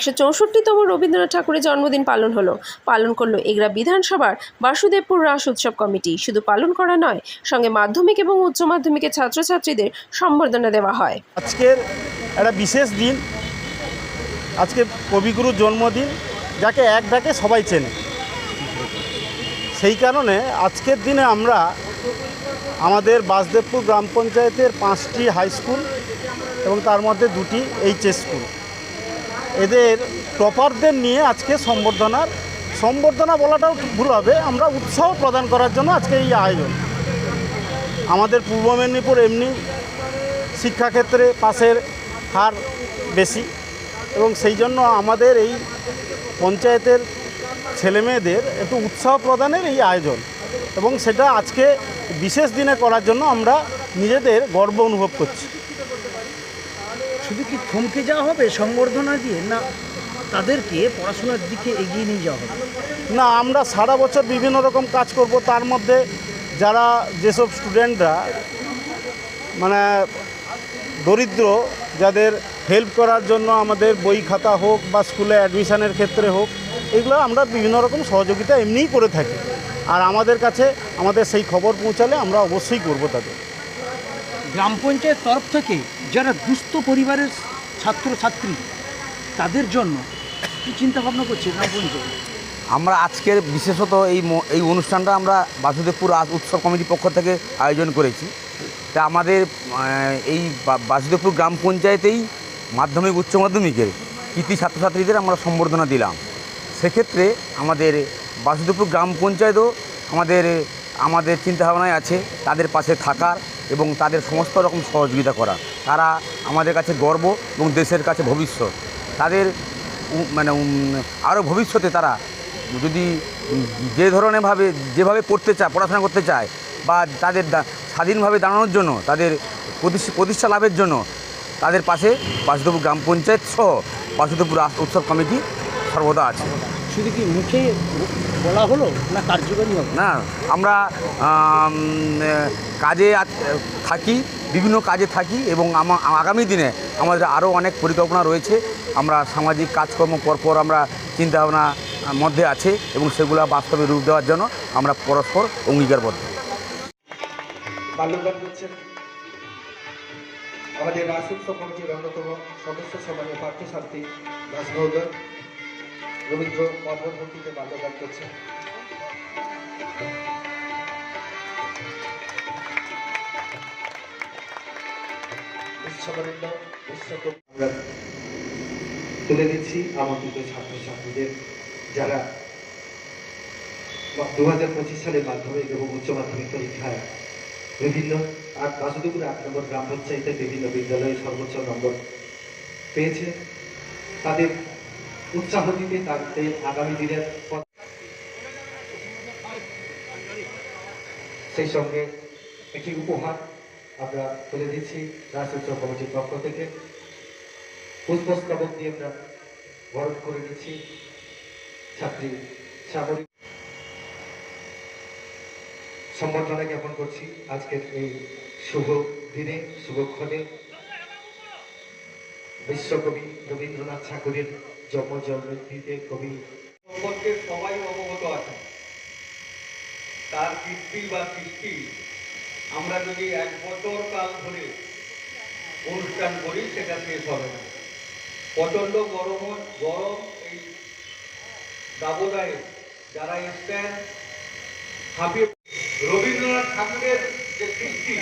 একশো চৌষট্টিতম রবীন্দ্রনাথ ঠাকুরের জন্মদিন পালন হলো। পালন করল এগরা বিধানসভার বাসুদেবপুর রাস উৎসব কমিটি। শুধু পালন করা নয়, সঙ্গে মাধ্যমিক এবং উচ্চ মাধ্যমিকের ছাত্রছাত্রীদের সম্বর্ধনা দেওয়া হয়। আজকের একটা বিশেষ দিন, আজকে কবিগুরুর জন্মদিন, যাকে এক ডাকে সবাই চেনে। সেই কারণে আজকের দিনে আমরা আমাদের বাসদেবপুর গ্রাম পঞ্চায়েতের পাঁচটি হাই স্কুল এবং তার মধ্যে দুটি এইচএস স্কুল। এদের টপারদের নিয়ে আজকে সম্বর্ধনার, সম্বর্ধনা বলাটাও ভুল হবে। আমরা উৎসাহ প্রদান করার জন্য আজকে এই আয়োজন। আমাদের পূর্ব মেদিনীপুর এমনি শিক্ষাক্ষেত্রে পাশের হার বেশি এবং সেই জন্য আমাদের এই পঞ্চায়েতের ছেলেমেয়েদের একটু উৎসাহ প্রদানের এই আয়োজন এবং সেটা আজকে বিশেষ দিনে করার জন্য আমরা নিজেদের গর্ব অনুভব করছি। শুধু কি থমকে যাওয়া হবে, সংবর্ধনা দিয়ে? না, তাদেরকে পড়াশোনার দিকে এগিয়ে নিয়ে যাওয়া হবে। না, আমরা সারা বছর বিভিন্ন রকম কাজ করব। তার মধ্যে যারা যেসব স্টুডেন্টরা মানে দরিদ্র, যাদের হেল্প করার জন্য আমাদের বই খাতা হোক বা স্কুলে অ্যাডমিশানের ক্ষেত্রে হোক, এগুলো আমরা বিভিন্ন রকম সহযোগিতা এমনিই করে থাকি। আর আমাদের কাছে, আমাদের সেই খবর পৌঁছালে আমরা অবশ্যই করব তাদের। গ্রাম পঞ্চায়েত তরফ থেকে যারা দুস্থ পরিবারের ছাত্রছাত্রী, তাদের জন্য কি চিন্তা ভাবনা করছে গ্রাম পঞ্চায়েত? আমরা আজকের বিশেষত এই এই অনুষ্ঠানটা আমরা বাসুদেবপুর উৎসব কমিটির পক্ষ থেকে আয়োজন করেছি। তা আমাদের এই বাসুদেবপুর গ্রাম পঞ্চায়েতেই মাধ্যমিক, উচ্চ মাধ্যমিকের কৃতি ছাত্রছাত্রীদের আমরা সম্বর্ধনা দিলাম। সেক্ষেত্রে আমাদের বাসুদেবপুর গ্রাম পঞ্চায়েতও আমাদের আমাদের চিন্তাভাবনায় আছে, তাদের পাশে থাকার। এবং তাদের সমস্ত রকম সহযোগিতা করা। তারা আমাদের কাছে গর্ব এবং দেশের কাছে ভবিষ্যৎ। তাদের মানে আরও ভবিষ্যতে তারা যদি যে ধরনেরভাবে, যেভাবে পড়তে চায়, পড়াশোনা করতে চায় বা তাদের স্বাধীনভাবে দাঁড়ানোর জন্য, তাদের প্রতিষ্ঠা লাভের জন্য তাদের পাশে বাসুদেবপুর গ্রাম পঞ্চায়েত সহ বাসুদেবপুর উৎসব কমিটি সর্বদা আছে। শুধু কি মুখে বলা হলো না কার্যকরী হবে? না আমরা কাজে থাকি বিভিন্ন কাজে থাকি এবং আগামী দিনে আমাদের আরও অনেক পরিকল্পনা রয়েছে। আমরা সামাজিক কাজকর্ম পরপর আমরা চিন্তাভাবনা মধ্যে আছে এবং সেগুলো বাস্তবে রূপ দেওয়ার জন্য আমরা পরস্পর অঙ্গীকারবদ্ধ। আমাদের রাস উৎসব কমিটির অন্যতম সদস্য সম্মানীয় পার্থসারথী দাস মহোদয় রবীন্দ্র পর্বতভক্তিতে মাল্যদান করছেন বিশ্ববরেণ্য বিশ্বকবি আমরা তুলে দিচ্ছি আমন্ত্রিত ছাত্রছাত্রীদের যারা দু হাজার পঁচিশ সালে মাধ্যমিক এবং উচ্চ মাধ্যমিক পরীক্ষায় বিভিন্ন আর বাসুদেবপুর আট নম্বর গ্রাম পঞ্চায়েতের বিভিন্ন বিদ্যালয়ে সর্বোচ্চ নম্বর পেয়েছে। তাদের উৎসাহ দিতে তাদের আগামী দিনের সেই সঙ্গে একটি উপহার আমরা তুলে দিচ্ছি উৎসব কমিটির পক্ষ থেকে। পুষ্পস্তবক দিয়ে আমরা বরণ করে নিচ্ছি ছাত্রী সাগরিক সম্বর্ধনা জ্ঞাপন করছি আজকের এই শুভ দিনে শুভক্ষণে বিশ্বকবি রবীন্দ্রনাথ ঠাকুরের জন্ম জয়ন্তীতে কবি। সম্পর্কে সবাই অবগত আছে। তার কীর্তি বা সৃষ্টি আমরা যদি এক বছর কাল ধরে অনুষ্ঠান করি, সেটা শেষ হবে না। প্রচণ্ড গরম গরম এই দাবদায়ে যারা এসছেন রবীন্দ্রনাথ ঠাকুরের যে সৃষ্টি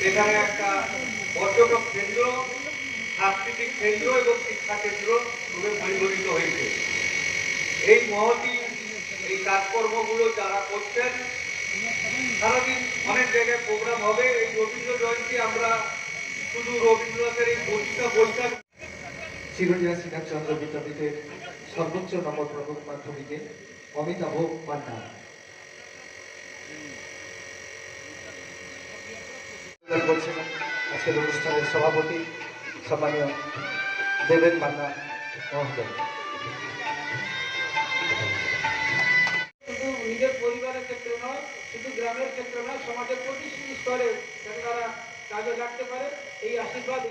সেখানে একটা পর্যটক কেন্দ্র সাংস্কৃতিক কেন্দ্র এবং শিক্ষা কেন্দ্র রূপে পরিগণিত হয়েছে। এই মহতি এই কাজকর্মগুলো যারা করছেন সারাদিন অনেক জায়গায় প্রোগ্রাম হবে। এই রবীন্দ্র জয়ন্তী আমরা শুধু রবীন্দ্রনাথের এই বইটা বৈশাখ চিরঞ্জিয়া শ্রীনাথচন্দ্র বিদ্যাপীঠের সর্বোচ্চ নম্বর প্রমুখ মাধ্যমিকে অমিতাভ করছেন আজকের অনুষ্ঠানের সভাপতি সম্মানীয় দেবেন মান্না মহোদয়। নিজের পরিবারের ক্ষেত্রে নয়, শুধু গ্রামের ক্ষেত্রে নয়, সমাজের প্রতিটি স্তরে তারা কাজে লাগতে পারে, এই আশীর্বাদ